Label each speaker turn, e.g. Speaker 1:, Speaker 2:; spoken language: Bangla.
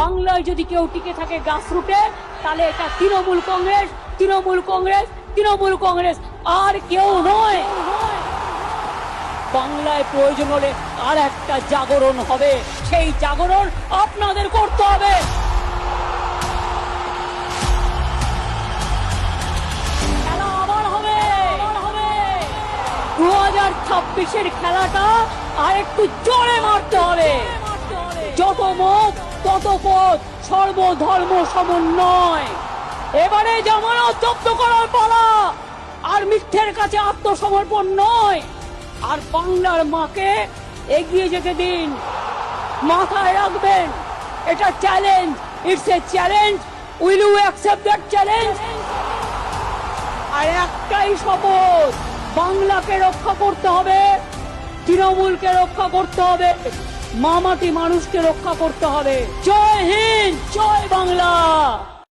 Speaker 1: বাংলায় যদি কেউ টিকে থাকে গ্রাসরুটে তাহলে এটা তৃণমূল কংগ্রেস তৃণমূল কংগ্রেস তৃণমূল কংগ্রেস। আর কেউ নয়। বাংলায় প্রয়োজন হলে আর একটা জাগরণ হবে। সেই জাগরণ আপনাদের করতে হবে। দু হাজার ছাব্বিশের খেলাটা আর একটু জোরে মারতে হবে। যত মত তত পথ সর্বধর্ম সমন্বয়। এবারে জামানত জব্দ করার পালা, আর মিথ্যের কাছে আত্মসমর্পণ নয়। আর বাংলার মাকে এগিয়ে যেতে দিন, মাথায় রাখবেন, এটা challenge it's a challenge will you accept that challenge আর একটাই শপথ, বাংলাকে রক্ষা করতে হবে, তৃণমূলকে রক্ষা করতে হবে। মামাটি মানুষকে রক্ষা করতে হবে। জয় হিন্দ জয় বাংলা।